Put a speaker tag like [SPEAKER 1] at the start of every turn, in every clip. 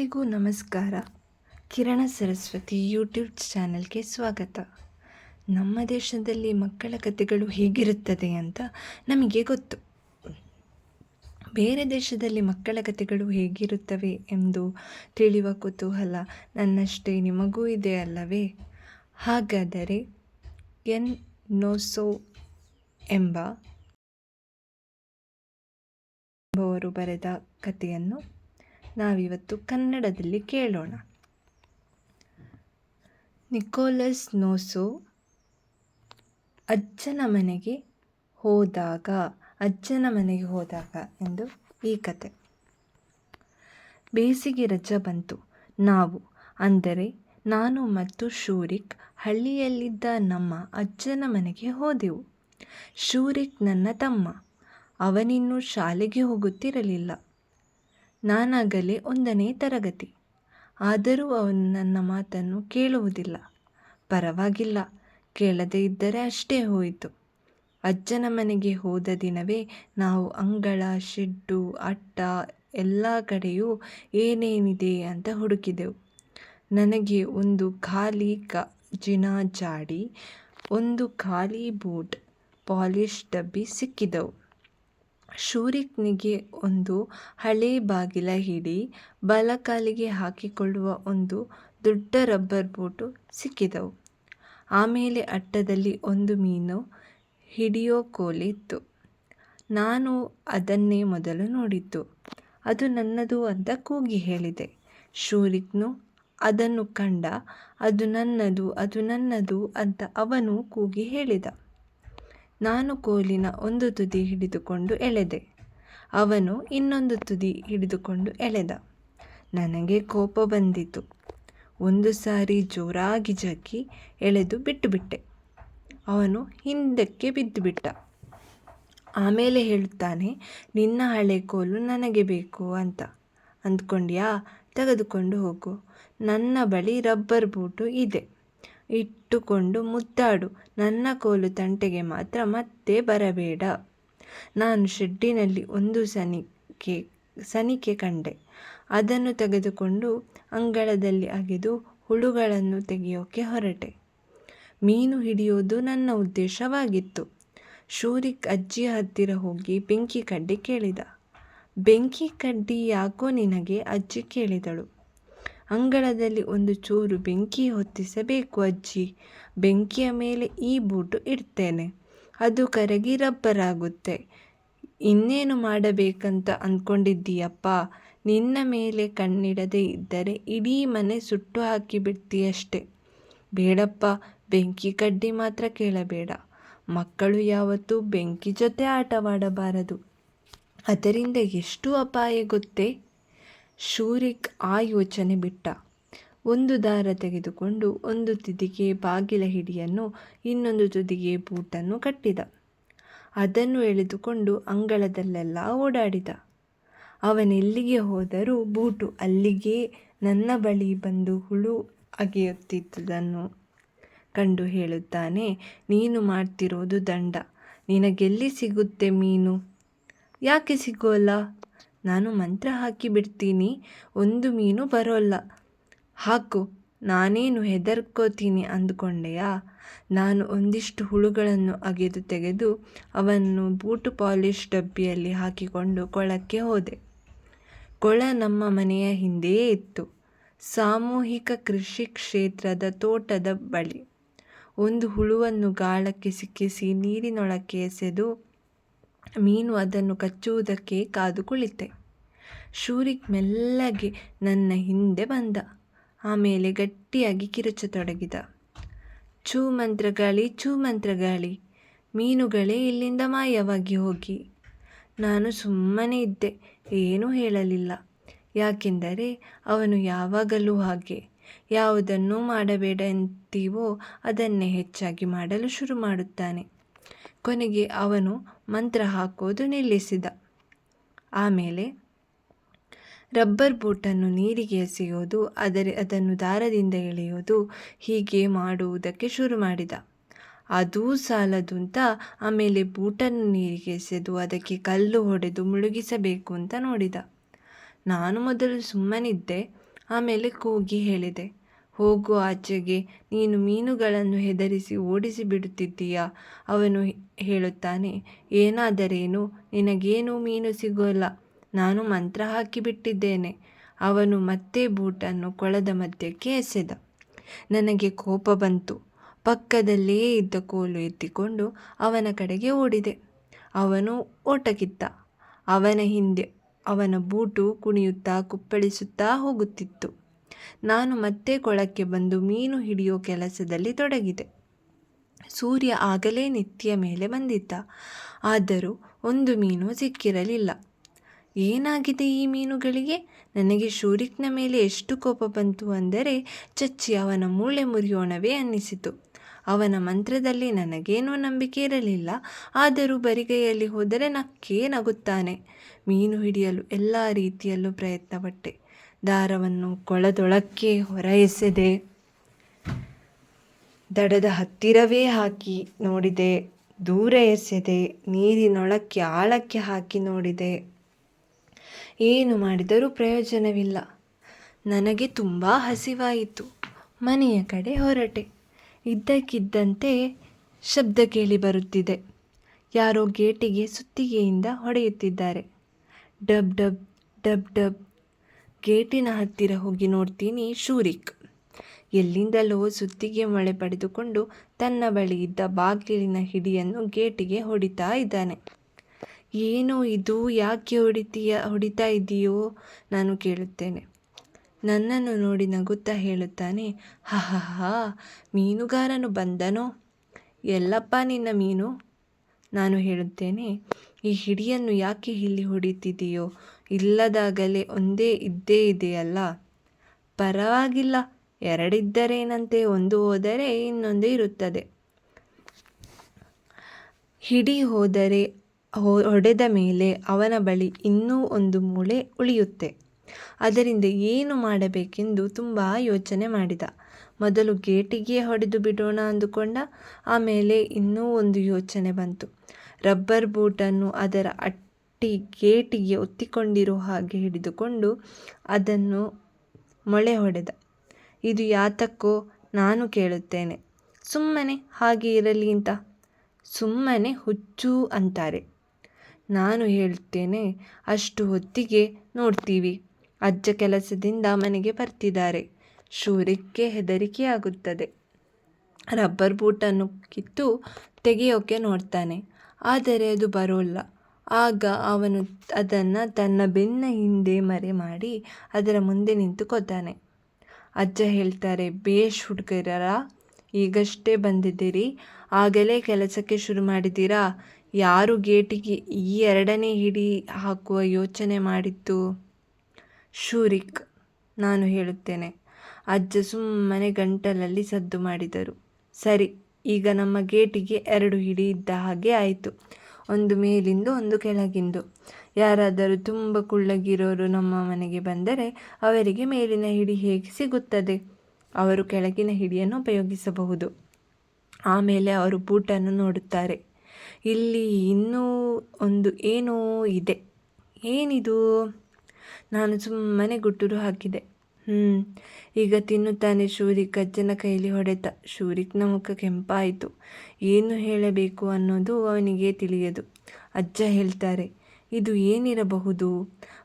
[SPEAKER 1] ಎಲ್ಲರಿಗೂ ನಮಸ್ಕಾರ. ಕಿರಣ ಸರಸ್ವತಿ ಯೂಟ್ಯೂಬ್ ಚಾನೆಲ್ಗೆ ಸ್ವಾಗತ. ನಮ್ಮ ದೇಶದಲ್ಲಿ ಮಕ್ಕಳ ಕಥೆಗಳು ಹೇಗಿರುತ್ತದೆ ಅಂತ ನಮಗೆ ಗೊತ್ತು. ಬೇರೆ ದೇಶದಲ್ಲಿ ಮಕ್ಕಳ ಕಥೆಗಳು ಹೇಗಿರುತ್ತವೆ ಎಂದು ತಿಳಿಯುವ ಕುತೂಹಲ ನನ್ನಷ್ಟೇ ನಿಮಗೂ ಇದೆ ಅಲ್ಲವೇ? ಹಾಗಾದರೆ ಎನ್ ನೋಸೋ ಎಂಬ ಬರೆದ ಕಥೆಯನ್ನು ನಾವಿವತ್ತು ಕನ್ನಡದಲ್ಲಿ ಕೇಳೋಣ. ನಿಕೋಲಸ್ ನೋಸೋ ಅಜ್ಜನ ಮನೆಗೆ ಹೋದಾಗ, ಅಜ್ಜನ ಮನೆಗೆ ಹೋದಾಗ ಎಂದು ಈ ಕತೆ. ಬೇಸಿಗೆ ರಜೆ ಬಂತು. ನಾವು, ಅಂದರೆ ನಾನು ಮತ್ತು ಶೂರಿಕ್ ಹಳ್ಳಿಯಲ್ಲಿದ್ದ ನಮ್ಮ ಅಜ್ಜನ ಮನೆಗೆ ಹೋದೆವು. ಶೂರಿಕ್ ನನ್ನ ತಮ್ಮ. ಅವನಿನ್ನೂ ಶಾಲೆಗೆ ಹೋಗುತ್ತಿರಲಿಲ್ಲ. ನಾನಾಗಲೇ ಒಂದನೇ ತರಗತಿ. ಆದರೂ ಅವನು ನನ್ನ ಮಾತನ್ನು ಕೇಳುವುದಿಲ್ಲ. ಪರವಾಗಿಲ್ಲ, ಕೇಳದೇ ಇದ್ದರೆ ಅಷ್ಟೇ ಹೋಯಿತು. ಅಜ್ಜನ ಮನೆಗೆ ಹೋದ ದಿನವೇ ನಾವು ಅಂಗಳ, ಶೆಡ್ಡು, ಅಟ್ಟ ಎಲ್ಲ ಕಡೆಯೂ ಏನೇನಿದೆ ಅಂತ ಹುಡುಕಿದೆವು. ನನಗೆ ಒಂದು ಖಾಲಿ ಗಾಜಿನ ಜಾಡಿ, ಒಂದು ಖಾಲಿ ಬೂಟ್, ಪಾಲಿಶ್ ಡಬ್ಬಿ ಸಿಕ್ಕಿದವು. ಶೂರಿಕ್ನಿಗೆ ಒಂದು ಹಳೆ ಬಾಗಿಲ ಹಿಡಿ ಬಲಕಾಲಿಗೆ ಹಾಕಿಕೊಳ್ಳುವ ಒಂದು ದೊಡ್ಡ ರಬ್ಬರ್ ಬೂಟು ಸಿಕ್ಕಿದವು. ಆಮೇಲೆ ಅಟ್ಟದಲ್ಲಿ ಒಂದು ಮೀನು ಹಿಡಿಯೋ ಕೋಲಿ ಇತ್ತು ನಾನು ಅದನ್ನೇ ಮೊದಲು ನೋಡಿದ್ದು. ಅದು ನನ್ನದು ಅಂತ ಕೂಗಿ ಹೇಳಿದೆ. ಶೂರಿಕ್ನು ಅದನ್ನು ಕಂಡ, ಅದು ನನ್ನದು ಅದು ನನ್ನದು ಅಂತ ಅವನು ಕೂಗಿ ಹೇಳಿದ. ನಾನು ಕೋಲಿನ ಒಂದು ತುದಿ ಹಿಡಿದುಕೊಂಡು ಎಳೆದೆ. ಅವನು ಇನ್ನೊಂದು ತುದಿ ಹಿಡಿದುಕೊಂಡು ಎಳೆದ. ನನಗೆ ಕೋಪ ಬಂದಿತು. ಒಂದು ಸಾರಿ ಜೋರಾಗಿ ಜಗ್ಗಿ ಎಳೆದು ಬಿಟ್ಟುಬಿಟ್ಟೆ. ಅವನು ಹಿಂದಕ್ಕೆ ಬಿದ್ದುಬಿಟ್ಟ. ಆಮೇಲೆ ಹೇಳುತ್ತಾನೆ, ನಿನ್ನ ಹಳೆ ಕೋಲು ನನಗೆ ಬೇಕು ಅಂತ. ಅಂದ್ಕೊಂಡ್ಯಾ, ತೆಗೆದುಕೊಂಡು ಹೋಗು. ನನ್ನ ಬಳಿ ರಬ್ಬರ್ ಬೂಟು ಇದೆ. ಇಟ್ಟುಕೊಂಡು ಮುದ್ದಾಡು. ನನ್ನ ಕೋಲು ತಂಟೆಗೆ ಮಾತ್ರ ಮತ್ತೆ ಬರಬೇಡ. ನಾನು ಶೆಡ್ಡಿನಲ್ಲಿ ಒಂದು ಸನಿಕೆ ಸನಿಕೆ ಕಂಡೆ. ಅದನ್ನು ತೆಗೆದುಕೊಂಡು ಅಂಗಳದಲ್ಲಿ ಅಗೆದು ಹುಳುಗಳನ್ನು ತೆಗೆಯೋಕೆ ಹೊರಟೆ. ಮೀನು ಹಿಡಿಯೋದು ನನ್ನ ಉದ್ದೇಶವಾಗಿತ್ತು. ಶೂರಿಕ್ ಅಜ್ಜಿಯ ಹತ್ತಿರ ಹೋಗಿ ಬೆಂಕಿ ಕಡ್ಡಿ ಕೇಳಿದ. ಬೆಂಕಿ ಕಡ್ಡಿ ಯಾಕೋ ನಿನಗೆ ಅಜ್ಜಿ ಕೇಳಿದಳು. ಅಂಗಳದಲ್ಲಿ ಒಂದು ಚೂರು ಬೆಂಕಿ ಹೊತ್ತಿಸಬೇಕು, ಅಜ್ಜಿ. ಬೆಂಕಿಯ ಮೇಲೆ ಈ ಬೂಟು ಇಡ್ತೇನೆ. ಅದು ಕರಗಿ ರಬ್ಬರಾಗುತ್ತೆ. ಇನ್ನೇನು ಮಾಡಬೇಕಂತ ಅಂದ್ಕೊಂಡಿದ್ದೀಯಪ್ಪ ನಿನ್ನ ಮೇಲೆ ಕಣ್ಣಿಡದೆ ಇದ್ದರೆ ಇಡೀ ಮನೆ ಸುಟ್ಟು ಹಾಕಿ ಹಾಕಿಬಿಡ್ತೀಯಷ್ಟೆ. ಬೇಡಪ್ಪ, ಬೆಂಕಿ ಕಡ್ಡಿ ಮಾತ್ರ ಕೇಳಬೇಡ. ಮಕ್ಕಳು ಯಾವತ್ತೂ ಬೆಂಕಿ ಜೊತೆ ಆಟವಾಡಬಾರದು. ಅದರಿಂದ ಎಷ್ಟು ಅಪಾಯ ಗೊತ್ತೇ? ಶೂರಿಕ್ ಆ ಯೋಚನೆ ಬಿಟ್ಟ. ಒಂದು ದಾರ ತೆಗೆದುಕೊಂಡು ಒಂದು ತುದಿಗೆ ಬಾಗಿಲ ಹಿಡಿಯನ್ನು ಇನ್ನೊಂದು ತುದಿಗೆ ಬೂಟನ್ನು ಕಟ್ಟಿದ. ಅದನ್ನು ಎಳೆದುಕೊಂಡು ಅಂಗಳದಲ್ಲೆಲ್ಲ ಓಡಾಡಿದ. ಅವನೆಲ್ಲಿಗೆ ಹೋದರೂ ಬೂಟು ಅಲ್ಲಿಗೆ ನನ್ನ ಬಳಿ ಬಂದು ಹುಳು ಅಗೆಯುತ್ತಿದ್ದುದನ್ನು ಕಂಡು ಹೇಳುತ್ತಾನೆ, ನೀನು ಮಾಡ್ತಿರೋದು ದಂಡ. ನಿನಗೆಲ್ಲಿ ಸಿಗುತ್ತೆ ಮೀನು? ಯಾಕೆ ಸಿಗೋಲ್ಲ? ನಾನು ಮಂತ್ರ ಹಾಕಿ ಬಿಡ್ತೀನಿ, ಒಂದು ಮೀನು ಬರೋಲ್ಲ. ಹಾಕು, ನಾನೇನು ಹೆದರ್ಕೋತೀನಿ ಅಂದುಕೊಂಡೆಯಾ? ನಾನು ಒಂದಿಷ್ಟು ಹುಳುಗಳನ್ನು ಅಗೆದು ತೆಗೆದು ಅವನ್ನು ಬೂಟು ಪಾಲಿಶ್ ಡಬ್ಬಿಯಲ್ಲಿ ಹಾಕಿಕೊಂಡು ಕೊಳಕ್ಕೆ ಹೋದೆ. ಕೊಳ ನಮ್ಮ ಮನೆಯ ಹಿಂದೆಯೇ ಇತ್ತು. ಸಾಮೂಹಿಕ ಕೃಷಿ ಕ್ಷೇತ್ರದ ತೋಟದ ಬಳಿ. ಒಂದು ಹುಳುವನ್ನು ಗಾಳಕ್ಕೆ ಸಿಕ್ಕಿಸಿ ನೀರಿನೊಳಕ್ಕೆ ಎಸೆದು ಮೀನು ಅದನ್ನು ಕಚ್ಚುವುದಕ್ಕೆ ಕಾದು ಕುಳಿತೆ ಶೂರಿಕ್ ಮೆಲ್ಲಗೆ ನನ್ನ ಹಿಂದೆ ಬಂದ. ಆಮೇಲೆ ಗಟ್ಟಿಯಾಗಿ ಕಿರುಚತೊಡಗಿದ ಛೂ ಮಂತ್ರಗಾಳಿ ಛೂ ಮಂತ್ರಗಾಳಿ ಮೀನುಗಳೇ ಇಲ್ಲಿಂದ ಮಾಯವಾಗಿ ಹೋಗಿ. ನಾನು ಸುಮ್ಮನೆ ಇದ್ದೆ, ಏನೂ ಹೇಳಲಿಲ್ಲ. ಯಾಕೆಂದರೆ ಅವನು ಯಾವಾಗಲೂ ಹಾಗೆ. ಯಾವುದನ್ನು ಮಾಡಬೇಡ ಅಂತೀವೋ ಅದನ್ನೇ ಹೆಚ್ಚಾಗಿ ಮಾಡಲು ಶುರು ಮಾಡುತ್ತಾನೆ. ಕೊನೆಗೆ ಅವನು ಮಂತ್ರ ಹಾಕೋದು ನಿಲ್ಲಿಸಿದ. ಆಮೇಲೆ ರಬ್ಬರ್ ಬೂಟನ್ನು ನೀರಿಗೆ ಎಸೆಯೋದು ಅದರೆ ಅದನ್ನು ದಾರದಿಂದ ಎಳೆಯೋದು ಹೀಗೆ ಮಾಡುವುದಕ್ಕೆ ಶುರು ಮಾಡಿದ. ಅದೂ ಸಾಲದು ಅಂತ ಆಮೇಲೆ ಬೂಟನ್ನು ನೀರಿಗೆ ಎಸೆದು ಅದಕ್ಕೆ ಕಲ್ಲು ಹೊಡೆದು ಮುಳುಗಿಸಬೇಕು ಅಂತ ನೋಡಿದ. ನಾನು ಮೊದಲು ಸುಮ್ಮನಿದ್ದೆ, ಆಮೇಲೆ ಕೂಗಿ ಹೇಳಿದೆ. ಹೋಗು ಆಚೆಗೆ, ನೀನು ಮೀನುಗಳನ್ನು ಹೆದರಿಸಿ ಓಡಿಸಿ ಬಿಡುತ್ತಿದ್ದೀಯಾ? ಅವನು ಹೇಳುತ್ತಾನೆ, ಏನಾದರೇನು, ನಿನಗೇನು ಮೀನು ಸಿಗೋಲ್ಲ, ನಾನು ಮಂತ್ರ ಹಾಕಿಬಿಟ್ಟಿದ್ದೇನೆ ಅವನು ಮತ್ತೆ ಬೂಟನ್ನು ಕೊಳದ ಮಧ್ಯಕ್ಕೆ ಎಸೆದ. ನನಗೆ ಕೋಪ ಬಂತು. ಪಕ್ಕದಲ್ಲೇ ಇದ್ದ ಕೋಲು ಎತ್ತಿಕೊಂಡು ಅವನ ಕಡೆಗೆ ಓಡಿದೆ. ಅವನು ಓಟಕ್ಕಿತ್ತ ಅವನ ಹಿಂದೆ ಅವನ ಬೂಟು ಕುಣಿಯುತ್ತಾ ಕುಪ್ಪಳಿಸುತ್ತಾ ಹೋಗುತ್ತಿತ್ತು. ನಾನು ಮತ್ತೆ ಕೊಳಕ್ಕೆ ಬಂದು ಮೀನು ಹಿಡಿಯೋ ಕೆಲಸದಲ್ಲಿ ತೊಡಗಿದೆ. ಸೂರ್ಯ ಆಗಲೇ ನಿತ್ಯ ಮೇಲೆ ಬಂದಿದ್ದ. ಆದರೂ ಒಂದು ಮೀನು ಸಿಕ್ಕಿರಲಿಲ್ಲ. ಏನಾಗಿದೆ ಈ ಮೀನುಗಳಿಗೆ? ನನಗೆ ಶೂರಿಕ್ನ ಮೇಲೆ ಎಷ್ಟು ಕೋಪ ಬಂತು ಅಂದರೆ ಚಚ್ಚಿ ಅವನ ಮೂಳೆ ಮುರಿಯೋಣವೇ ಅನ್ನಿಸಿತು. ಅವನ ಮಂತ್ರದಲ್ಲಿ ನನಗೇನೂ ನಂಬಿಕೆ ಇರಲಿಲ್ಲ. ಆದರೂ ಬರಿಗೈಯಲ್ಲಿ ಹೋದರೆ ನಕ್ಕೇ ನಗುತ್ತಾನೆ. ಮೀನು ಹಿಡಿಯಲು ಎಲ್ಲ ರೀತಿಯಲ್ಲೂ ಪ್ರಯತ್ನಪಟ್ಟೆ. ದಾರವನ್ನು ಕೊಳದೊಳಕ್ಕೆ ಹೊರ ಎಸೆದೆ ದಡದ ಹತ್ತಿರವೇ ಹಾಕಿ ನೋಡಿದೆ, ದೂರ ಎಸೆದೆ, ನೀರಿನೊಳಕ್ಕೆ ಆಳಕ್ಕೆ ಹಾಕಿ ನೋಡಿದೆ. ಏನು ಮಾಡಿದರೂ ಪ್ರಯೋಜನವಿಲ್ಲ. ನನಗೆ ತುಂಬ ಹಸಿವಾಯಿತು. ಮನೆಯ ಕಡೆ ಹೊರಟೆ. ಇದ್ದಕ್ಕಿದ್ದಂತೆ ಶಬ್ದ ಕೇಳಿ ಬರುತ್ತಿದೆ. ಯಾರೋ ಗೇಟಿಗೆ ಸುತ್ತಿಗೆಯಿಂದ ಹೊಡೆಯುತ್ತಿದ್ದಾರೆ. ಡಬ್ ಡಬ್ ಡಬ್ ಡಬ್ ಗೇಟಿನ ಹತ್ತಿರ ಹೋಗಿ ನೋಡ್ತೀನಿ ಶೂರಿಕ್. ಎಲ್ಲಿಂದಲೋ ಸುತ್ತಿಗೆ ಮಳೆ ಪಡೆದುಕೊಂಡು ತನ್ನ ಬಳಿ ಇದ್ದ ಬಾಗಿಲಿನ ಹಿಡಿಯನ್ನು ಗೇಟಿಗೆ ಹೊಡಿತಾ ಇದ್ದಾನೆ. ಏನು ಇದು? ಯಾಕೆ ಹೊಡಿತೀಯ? ಹೊಡಿತಾ ಇದೆಯೋ? ನಾನು ಕೇಳುತ್ತೇನೆ. ನನ್ನನ್ನು ನೋಡಿ ನಗುತ್ತಾ ಹೇಳುತ್ತಾನೆ ಹಾ ಮೀನುಗಾರನು ಬಂದನೋ? ಎಲ್ಲಪ್ಪ ನಿನ್ನ ಮೀನು? ನಾನು ಹೇಳುತ್ತೇನೆ, ಈ ಹಿಡಿಯನ್ನು ಯಾಕೆ ಇಲ್ಲಿ ಹೊಡಿತಿದೆಯೋ ಇಲ್ಲದಾಗಲೇ ಒಂದೇ ಇದ್ದೇ ಇದೆಯಲ್ಲ? ಪರವಾಗಿಲ್ಲ, ಎರಡಿದ್ದರೇನಂತೆ ಒಂದು ಹೋದರೆ ಇನ್ನೊಂದು ಇರುತ್ತದೆ. ಹಿಡಿ ಹೋದರೆ ಹೊಡೆದ ಮೇಲೆ ಅವನ ಬಳಿ ಇನ್ನೂ ಒಂದು ಮೂಳೆ ಉಳಿಯುತ್ತೆ. ಅದರಿಂದ ಏನು ಮಾಡಬೇಕೆಂದು ತುಂಬ ಯೋಚನೆ ಮಾಡಿದ. ಮೊದಲು ಗೇಟಿಗೆ ಹೊಡೆದು ಬಿಡೋಣ ಅಂದುಕೊಂಡ, ಆಮೇಲೆ ಇನ್ನೂ ಒಂದು ಯೋಚನೆ ಬಂತು. ರಬ್ಬರ್ ಬೂಟನ್ನು ಅದರ ಅಟ್ಟಿ ಗೇಟಿಗೆ ಒತ್ತಿಕೊಂಡಿರೋ ಹಾಗೆ ಹಿಡಿದುಕೊಂಡು ಅದನ್ನು ಮೊಳೆ ಹೊಡೆದ. ಇದು ಯಾತಕ್ಕೋ ನಾನು ಕೇಳುತ್ತೇನೆ. ಸುಮ್ಮನೆ ಹಾಗೆ ಇರಲಿ ಅಂತ. ಸುಮ್ಮನೆ ಹುಚ್ಚು ಅಂತಾರೆ. ನಾನು ಹೇಳುತ್ತೇನೆ, ಅಷ್ಟು ಹೊತ್ತಿಗೆ ನೋಡ್ತೀವಿ. ಅಜ್ಜ ಕೆಲಸದಿಂದ ಮನೆಗೆ ಬರ್ತಿದ್ದಾರೆ. ಹೆದರಿಕೆ ಹೆದರಿಕೆಯಾಗುತ್ತದೆ. ರಬ್ಬರ್ ಬೂಟನ್ನು ಕಿತ್ತು ತೆಗೆಯೋಕೆ ನೋಡ್ತಾನೆ. ಆದರೆ ಅದು ಬರೋಲ್ಲ. ಆಗ ಅವನು ಅದನ್ನು ತನ್ನ ಬೆನ್ನ ಹಿಂದೆ ಮರೆ ಮಾಡಿ ಅದರ ಮುಂದೆ ನಿಂತುಕೊತಾನೆ. ಅಜ್ಜ ಹೇಳ್ತಾರೆ, ಬೇಷ್ ಹುಡುಗರ ಈಗಷ್ಟೇ ಬಂದಿದ್ದೀರಿ. ಆಗಲೇ ಕೆಲಸಕ್ಕೆ ಶುರು ಮಾಡಿದ್ದೀರಾ? ಯಾರು ಗೇಟಿಗೆ ಈ ಎರಡನೇ ಹಿಡಿ ಹಾಕುವ ಯೋಚನೆ ಮಾಡಿತ್ತು ಶೂರಿಕ್, ನಾನು ಹೇಳುತ್ತೇನೆ. ಅಜ್ಜ ಸುಮ್ಮನೆ ಗಂಟಲಲ್ಲಿ ಸದ್ದು ಮಾಡಿದರು. ಸರಿ, ಈಗ ನಮ್ಮ ಗೇಟಿಗೆ ಎರಡು ಹಿಡಿ ಇದ್ದ ಹಾಗೆ ಆಯಿತು. ಒಂದು ಮೇಲಿಂದು, ಒಂದು ಕೆಳಗಿಂದು. ಯಾರಾದರೂ ತುಂಬ ಕುಳ್ಳಗಿರೋರು ನಮ್ಮ ಮನೆಗೆ ಬಂದರೆ ಅವರಿಗೆ ಮೇಲಿನ ಹಿಡಿ ಹೇಗೆ ಸಿಗುತ್ತದೆ? ಅವರು ಕೆಳಗಿನ ಹಿಡಿಯನ್ನು ಉಪಯೋಗಿಸಬಹುದು. ಆಮೇಲೆ ಅವರು ಬೂಟನ್ನು ನೋಡುತ್ತಾರೆ. ಇಲ್ಲಿ ಇನ್ನೂ ಒಂದು ಏನೋ ಇದೆ. ಏನಿದು? ನಾನು ಸುಮ್ಮನೆ ಗುಟ್ಟುರು ಹಾಕಿದೆ. ಹ್ಞೂ ಈಗ ತಿನ್ನುತ್ತಾನೆ ಶೂರಿಕ್ ಅಜ್ಜನ ಕೈಲಿ ಹೊಡೆತ. ಶೂರಿಕ್ನ ಮುಖ ಕೆಂಪಾಯಿತು. ಏನು ಹೇಳಬೇಕು ಅನ್ನೋದು ಅವನಿಗೆ ತಿಳಿಯದು. ಅಜ್ಜ ಹೇಳ್ತಾರೆ, ಇದು ಏನಿರಬಹುದು?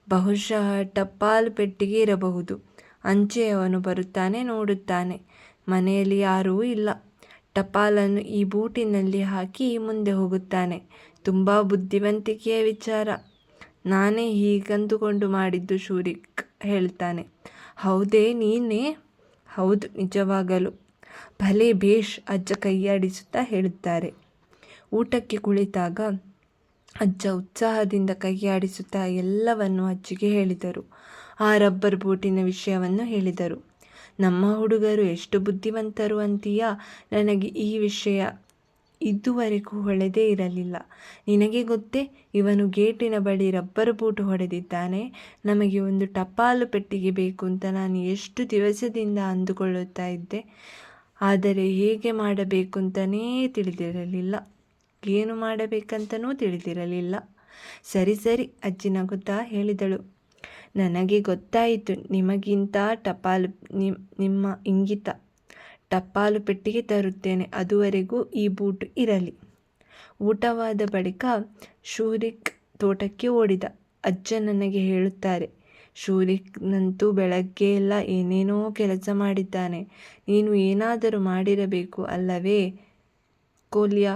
[SPEAKER 1] ಬಹುಶಃ ಟಪಾಲು ಪೆಟ್ಟಿಗೆ ಇರಬಹುದು. ಅಂಚೆ ಅವನು ಬರುತ್ತಾನೆ, ನೋಡುತ್ತಾನೆ. ಮನೆಯಲ್ಲಿ ಯಾರೂ ಇಲ್ಲ. ಟಪಾಲನ್ನು ಈ ಬೂಟಿನಲ್ಲಿ ಹಾಕಿ ಮುಂದೆ ಹೋಗುತ್ತಾನೆ. ತುಂಬ ಬುದ್ಧಿವಂತಿಕೆಯ ವಿಚಾರ. ನಾನೇ ಹೀಗಂದುಕೊಂಡು ಮಾಡಿದ್ದು ಶೂರಿಕ್ ಹೇಳ್ತಾನೆ. ಹೌದೇ ನೀನೇ? ಹೌದು, ನಿಜವಾಗಲು. ಭಲೇ ಭೇಷ್ ಅಜ್ಜ ಕೈಯಾಡಿಸುತ್ತಾ ಹೇಳುತ್ತಾರೆ. ಊಟಕ್ಕೆ ಕುಳಿತಾಗ ಅಜ್ಜ ಉತ್ಸಾಹದಿಂದ ಕೈಯಾಡಿಸುತ್ತಾ ಎಲ್ಲವನ್ನು ಅಜ್ಜಿಗೆ ಹೇಳಿದರು. ಆ ರಬ್ಬರ್ ಬೂಟಿನ ವಿಷಯವನ್ನು ಹೇಳಿದರು. ನಮ್ಮ ಹುಡುಗರು ಎಷ್ಟು ಬುದ್ಧಿವಂತರು ಅಂತೀಯಾ? ನನಗೆ ಈ ವಿಷಯ ಇದುವರೆಗೂ ಹೊಳೆದೇ ಇರಲಿಲ್ಲ. ನಿನಗೆ ಗೊತ್ತೇ, ಇವನು ಗೇಟಿನ ಬಳಿ ರಬ್ಬರ್ ಬೂಟು ಹೊಡೆದಿದ್ದಾನೆ. ನಮಗೆ ಒಂದು ಟಪಾಲು ಪೆಟ್ಟಿಗೆ ಬೇಕು ಅಂತ ನಾನು ಎಷ್ಟು ದಿವಸದಿಂದ ಅಂದುಕೊಳ್ಳುತ್ತಾ ಇದ್ದೆ. ಆದರೆ ಹೇಗೆ ಮಾಡಬೇಕು ಅಂತಲೇ ತಿಳಿದಿರಲಿಲ್ಲ. ಏನು ಮಾಡಬೇಕಂತನೂ ತಿಳಿದಿರಲಿಲ್ಲ. ಸರಿ ಸರಿ, ಅಜ್ಜಿ ನಗುತ್ತಾ ಹೇಳಿದಳು. ನನಗೆ ಗೊತ್ತಾಯಿತು, ನಿಮಗಿಂತ ಟಪಾಲು, ನಿಮ್, ನಿಮ್ಮ ಇಂಗಿತ. ಟಪಾಲು ಪೆಟ್ಟಿಗೆ ತರುತ್ತೇನೆ, ಅದುವರೆಗೂ ಈ ಬೂಟು ಇರಲಿ. ಊಟವಾದ ಬಳಿಕ ಶೂರಿಕ್ ತೋಟಕ್ಕೆ ಓಡಿದ. ಅಜ್ಜ ನನಗೆ ಹೇಳುತ್ತಾರೆ, ಶೂರಿಕ್ನಂತೂ ಬೆಳಗ್ಗೆ ಎಲ್ಲ ಏನೇನೋ ಕೆಲಸ ಮಾಡಿದ್ದಾನೆ, ನೀನು ಏನಾದರೂ ಮಾಡಿರಬೇಕು ಅಲ್ಲವೇ? ಕೋಲ್ಯ,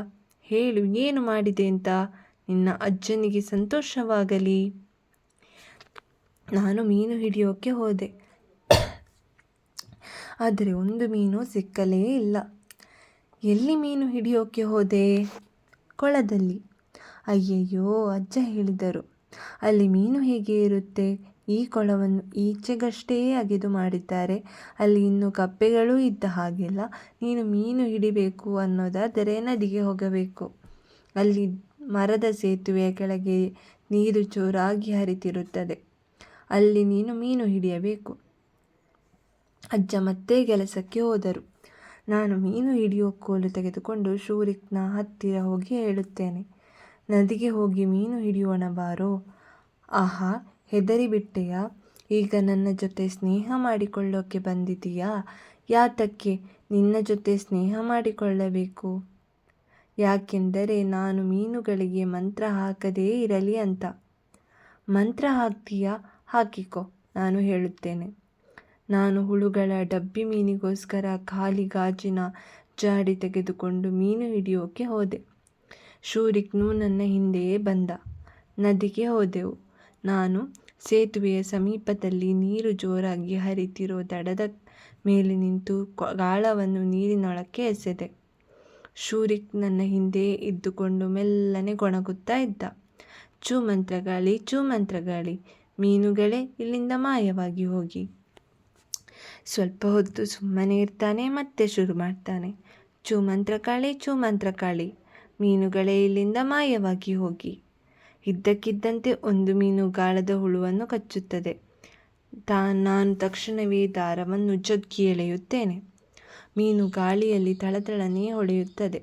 [SPEAKER 1] ಹೇಳು, ಏನು ಮಾಡಿದೆ ಅಂತ? ನಿನ್ನ ಅಜ್ಜನಿಗೆ ಸಂತೋಷವಾಗಲಿ? ನಾನು ಮೀನು ಹಿಡಿಯೋಕ್ಕೆ ಹೋದೆ. ಆದರೆ ಒಂದು ಮೀನು ಸಿಕ್ಕಲೇ ಇಲ್ಲ. ಎಲ್ಲಿ ಮೀನು ಹಿಡಿಯೋಕ್ಕೆ ಹೋದೆ? ಕೊಳದಲ್ಲಿ. ಅಯ್ಯಯ್ಯೋ, ಅಜ್ಜ ಹೇಳಿದರು. ಅಲ್ಲಿ ಮೀನು ಹೇಗೆ ಇರುತ್ತೆ? ಈ ಕೊಳವನ್ನು ಈಚೆಗಷ್ಟೇ ಅಗೆದು ಮಾಡಿದ್ದಾರೆ. ಅಲ್ಲಿ ಇನ್ನು ಕಪ್ಪೆಗಳೂ ಇದ್ದ ಹಾಗಿಲ್ಲ ನೀನು ಮೀನು ಹಿಡಿಬೇಕು ಅನ್ನೋದಾದರೆ ನದಿಗೆ ಹೋಗಬೇಕು. ಅಲ್ಲಿ ಮರದ ಸೇತುವೆಯ ಕೆಳಗೆ ನೀರು ಜೋರಾಗಿ ಹರಿತಿರುತ್ತದೆ. ಅಲ್ಲಿ ನೀನು ಮೀನು ಹಿಡಿಯಬೇಕು. ಅಜ್ಜ ಮತ್ತೆ ಕೆಲಸಕ್ಕೆ ಹೋದರು. ನಾನು ಮೀನು ಹಿಡಿಯೋ ಕೋಲು ತೆಗೆದುಕೊಂಡು ಶೂರಿಕ್ನ ಹತ್ತಿರ ಹೋಗಿ ಹೇಳುತ್ತೇನೆ, ನದಿಗೆ ಹೋಗಿ ಮೀನು ಹಿಡಿಯೋಣ ಬಾರೋ. ಆಹಾ ಹೆದರಿಬಿಟ್ಟೆಯ ಈಗ ನನ್ನ ಜೊತೆ ಸ್ನೇಹ ಮಾಡಿಕೊಳ್ಳೋಕೆ ಬಂದಿದೀಯಾ ಯಾತಕ್ಕೆ ನಿನ್ನ ಜೊತೆ ಸ್ನೇಹ ಮಾಡಿಕೊಳ್ಳಬೇಕು? ಯಾಕೆಂದರೆ ನಾನು ಮೀನುಗಳಿಗೆ ಮಂತ್ರ ಹಾಕದೇ ಇರಲಿ ಅಂತ. ಮಂತ್ರ ಹಾಕ್ತೀಯಾ? ಹಾಕಿಕೊ, ನಾನು ಹೇಳುತ್ತೇನೆ. ನಾನು ಹುಳುಗಳ ಡಬ್ಬಿ ಮೀನಿಗೋಸ್ಕರ ಖಾಲಿ ಗಾಜಿನ ಜಾಡಿ ತೆಗೆದುಕೊಂಡು ಮೀನು ಹಿಡಿಯೋಕೆ ಹೋದೆ. ಶೂರಿಕ್ನು ನನ್ನ ಹಿಂದೆಯೇ ಬಂದ. ನದಿಗೆ ಹೋದೆವು. ನಾನು ಸೇತುವೆಯ ಸಮೀಪದಲ್ಲಿ ನೀರು ಜೋರಾಗಿ ಹರಿತಿರೋ ದಡದ ಮೇಲೆ ನಿಂತು ಗಾಳವನ್ನು ನೀರಿನೊಳಕ್ಕೆ ಎಸೆದೆ. ಶೂರಿಕ್ ನನ್ನ ಹಿಂದೆ ಇದ್ದುಕೊಂಡು ಮೆಲ್ಲನೆ ಗೊಣಗುತ್ತಾ ಇದ್ದ. ಚೂ ಮಂತ್ರಗಾಳಿ ಚೂ ಮಂತ್ರಗಾಳಿ, ಮೀನುಗಳೇ ಇಲ್ಲಿಂದ ಮಾಯವಾಗಿ ಹೋಗಿ. ಸ್ವಲ್ಪ ಹೊತ್ತು ಸುಮ್ಮನೆ ಇರ್ತಾನೆ ಮತ್ತೆ ಶುರು ಮಾಡ್ತಾನೆ. ಚೂ ಮಂತ್ರಕಾಳಿ ಚೂ ಮಂತ್ರಕಾಳಿ ಮೀನುಗಳೇ ಇಲ್ಲಿಂದ ಮಾಯವಾಗಿ ಹೋಗಿ. ಇದ್ದಕ್ಕಿದ್ದಂತೆ ಒಂದು ಮೀನು ಗಾಳದ ಹುಳುವನ್ನು ಕಚ್ಚುತ್ತದೆ. ತಾ, ನಾನು ತಕ್ಷಣವೇ ದಾರವನ್ನು ಜಗ್ಗಿ ಎಳೆಯುತ್ತೇನೆ. ಮೀನು ಗಾಳಿಯಲ್ಲಿ ತಳತಳನೆ ಹೊಳೆಯುತ್ತದೆ.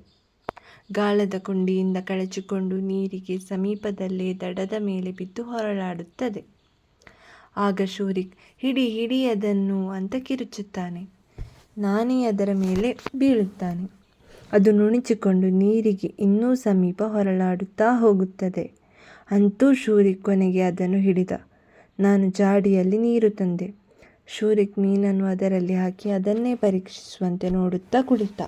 [SPEAKER 1] ಗಾಳದ ಕೊಂಡಿಯಿಂದ ಕಳಚಿಕೊಂಡು ನೀರಿಗೆ ಸಮೀಪದಲ್ಲೇ ದಡದ ಮೇಲೆ ಬಿದ್ದು ಹೊರಳಾಡುತ್ತದೆ ಆಗ ಶೂರಿಕ್, ಹಿಡಿ ಹಿಡಿ ಅದನ್ನು ಅಂತ ಕಿರುಚುತ್ತಾನೆ. ನಾನೇ ಅದರ ಮೇಲೆ ಬೀಳುತ್ತಾನೆ. ಅದು ನುಣುಚಿಕೊಂಡು ನೀರಿಗೆ ಇನ್ನೂ ಸಮೀಪ ಹೊರಳಾಡುತ್ತಾ ಹೋಗುತ್ತದೆ. ಅಂತೂ ಶೂರಿಕ್ ಕೊನೆಗೆ ಅದನ್ನು ಹಿಡಿದ. ನಾನು ಜಾಡಿಯಲ್ಲಿ ನೀರು ತಂದೆ. ಶೂರಿಕ್ ಮೀನನ್ನು ಅದರಲ್ಲಿ ಹಾಕಿ ಅದನ್ನೇ ಪರೀಕ್ಷಿಸುವಂತೆ ನೋಡುತ್ತಾ ಕುಳಿತ.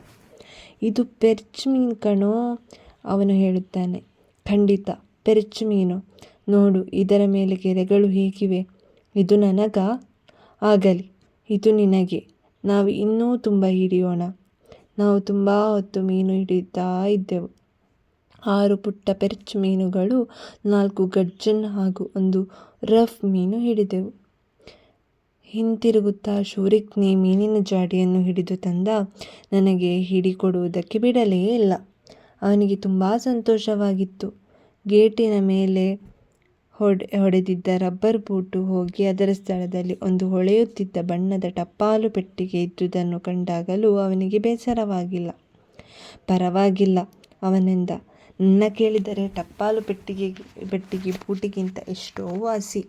[SPEAKER 1] ಇದು ಪೆರ್ಚ್ ಮೀನು ಕಣೋ ಅವನು ಹೇಳುತ್ತಾನೆ. ಖಂಡಿತ, ಪೆರ್ಚ್ ಮೀನು. ನೋಡು, ಇದರ ಮೇಲೆ ಗೆರೆಗಳು ಹೇಗಿವೆ. ಇದು ನನಗ ಆಗಲಿ, ಇದು ನಿನಗೆ. ನಾವು ಇನ್ನೂ ತುಂಬ ಹಿಡಿಯೋಣ. ನಾವು ತುಂಬ ಹೊತ್ತು ಮೀನು ಹಿಡಿಯುತ್ತಾ ಇದ್ದೆವು. ಆರು ಪುಟ್ಟ ಪೆರ್ಚ್ ಮೀನುಗಳು, ನಾಲ್ಕು ಗಡ್ಜನ್ ಹಾಗೂ ಒಂದು ರಫ್ ಮೀನು ಹಿಡಿದೆವು. ಹಿಂತಿರುಗುತ್ತಾ ಶೂರಿಕ್ನಿ ಮೀನಿನ ಜಾಡಿಯನ್ನು ಹಿಡಿದು ತಂದ, ನನಗೆ ಹಿಡಿಕೊಡುವುದಕ್ಕೆ ಬಿಡಲೇ ಇಲ್ಲ. ಅವನಿಗೆ ತುಂಬ ಸಂತೋಷವಾಗಿತ್ತು. ಗೇಟಿನ ಮೇಲೆ ಹೊಡೆ, ಹೊಡೆದಿದ್ದ ರಬ್ಬರ್ ಬೂಟು ಹೋಗಿ ಅದರ ಸ್ಥಳದಲ್ಲಿ ಒಂದು ಹೊಳೆಯುತ್ತಿದ್ದ ಬಣ್ಣದ ಟಪ್ಪಾಲು ಪೆಟ್ಟಿಗೆ ಇದ್ದುದನ್ನು ಕಂಡಾಗಲೂ ಅವನಿಗೆ ಬೇಸರವಾಗಿಲ್ಲ. ಪರವಾಗಿಲ್ಲ, ಅವನಿಂದ? ನನ್ನ ಕೇಳಿದರೆ ಟಪ್ಪಾಲು ಪೆಟ್ಟಿಗೆ ಪೆಟ್ಟಿಗೆ ಬೂಟಿಗಿಂತ ಎಷ್ಟೋ ವಾಸಿ.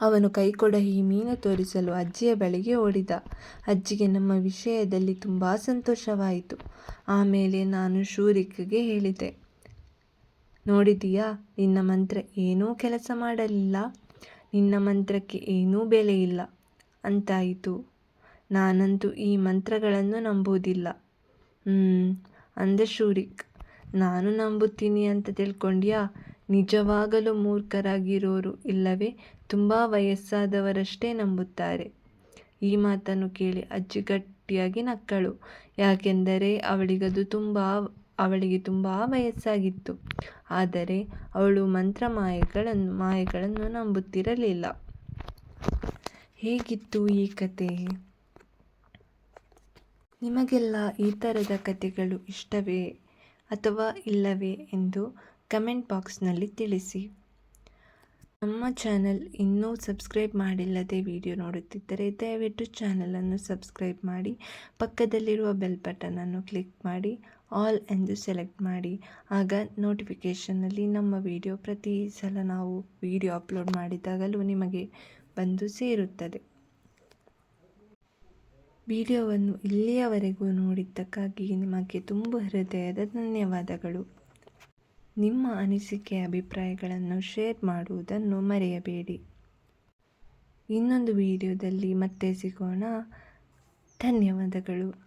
[SPEAKER 1] ಅವನು ಈ ಮೀನು ತೋರಿಸಲು ಅಜ್ಜಿಯ ಬಳಿಗೆ ಓಡಿದ. ಅಜ್ಜಿಗೆ ನಮ್ಮ ವಿಷಯದಲ್ಲಿ ತುಂಬ ಸಂತೋಷವಾಯಿತು. ಆಮೇಲೆ ನಾನು ಶೂರಿಕ್ಗೆ ಹೇಳಿದೆ. ನೋಡಿದೀಯಾ? ನಿನ್ನ ಮಂತ್ರ ಏನೂ ಕೆಲಸ ಮಾಡಲಿಲ್ಲ. ನಿನ್ನ ಮಂತ್ರಕ್ಕೆ ಏನೂ ಬೆಲೆ ಇಲ್ಲ. ಅಂತಾಯಿತು. ನಾನಂತೂ ಈ ಮಂತ್ರಗಳನ್ನು ನಂಬುವುದಿಲ್ಲ. ಅಂದ ಶೂರಿಕ್. ನಾನು ನಂಬುತ್ತೀನಿ ಅಂತ ತಿಳ್ಕೊಂಡ್ಯಾ? ನಿಜವಾಗಲೂ ಮೂರ್ಖರಾಗಿರೋರು ಇಲ್ಲವೇ? ತುಂಬ ವಯಸ್ಸಾದವರಷ್ಟೇ ನಂಬುತ್ತಾರೆ. ಈ ಮಾತನ್ನು ಕೇಳಿ ಅಜ್ಜಿ ಗಟ್ಟಿಯಾಗಿ ನಕ್ಕಳು. ಯಾಕೆಂದರೆ ಅವಳಿಗದು ತುಂಬ, ಅವಳಿಗೆ ತುಂಬ ವಯಸ್ಸಾಗಿತ್ತು. ಆದರೆ ಅವಳು ಮಂತ್ರ ಮಾಯೆಗಳನ್ನು ಮಾಯೆಗಳನ್ನು ನಂಬುತ್ತಿರಲಿಲ್ಲ. ಹೇಗಿತ್ತು ಈ ಕತೆ? ನಿಮಗೆಲ್ಲ ಈ ಥರದ ಕತೆಗಳು ಇಷ್ಟವೇ ಅಥವಾ ಇಲ್ಲವೇ ಎಂದು ಕಮೆಂಟ್ ಬಾಕ್ಸ್ನಲ್ಲಿ ತಿಳಿಸಿ. ನಮ್ಮ ಚಾನಲ್ ಇನ್ನೂ ಸಬ್ಸ್ಕ್ರೈಬ್ ಮಾಡಿಲ್ಲದೆ ವಿಡಿಯೋ ನೋಡುತ್ತಿದ್ದರೆ ದಯವಿಟ್ಟು ಚಾನಲನ್ನು ಸಬ್ಸ್ಕ್ರೈಬ್ ಮಾಡಿ, ಪಕ್ಕದಲ್ಲಿರುವ ಬೆಲ್ ಬಟನನ್ನು ಕ್ಲಿಕ್ ಮಾಡಿ ಆಲ್ ಎಂದು ಸೆಲೆಕ್ಟ್ ಮಾಡಿ, ಆಗ ನೋಟಿಫಿಕೇಷನಲ್ಲಿ ನಮ್ಮ ವಿಡಿಯೋ ಪ್ರತಿ ಸಲ ನಾವು ವಿಡಿಯೋ ಅಪ್ಲೋಡ್ ಮಾಡಿದಾಗಲೂ ನಿಮಗೆ ಬಂದು ಸೇರುತ್ತದೆ. ವಿಡಿಯೋವನ್ನು ಇಲ್ಲಿಯವರೆಗೂ ನೋಡಿದ್ದಕ್ಕಾಗಿ ನಿಮಗೆ ತುಂಬ ಹೃದಯದ ಧನ್ಯವಾದಗಳು. ನಿಮ್ಮ ಅನಿಸಿಕೆ, ಅಭಿಪ್ರಾಯಗಳನ್ನು ಶೇರ್ ಮಾಡುವುದನ್ನು ಮರೆಯಬೇಡಿ. ಇನ್ನೊಂದು ವಿಡಿಯೋದಲ್ಲಿ ಮತ್ತೆ ಸಿಗೋಣ. ಧನ್ಯವಾದಗಳು.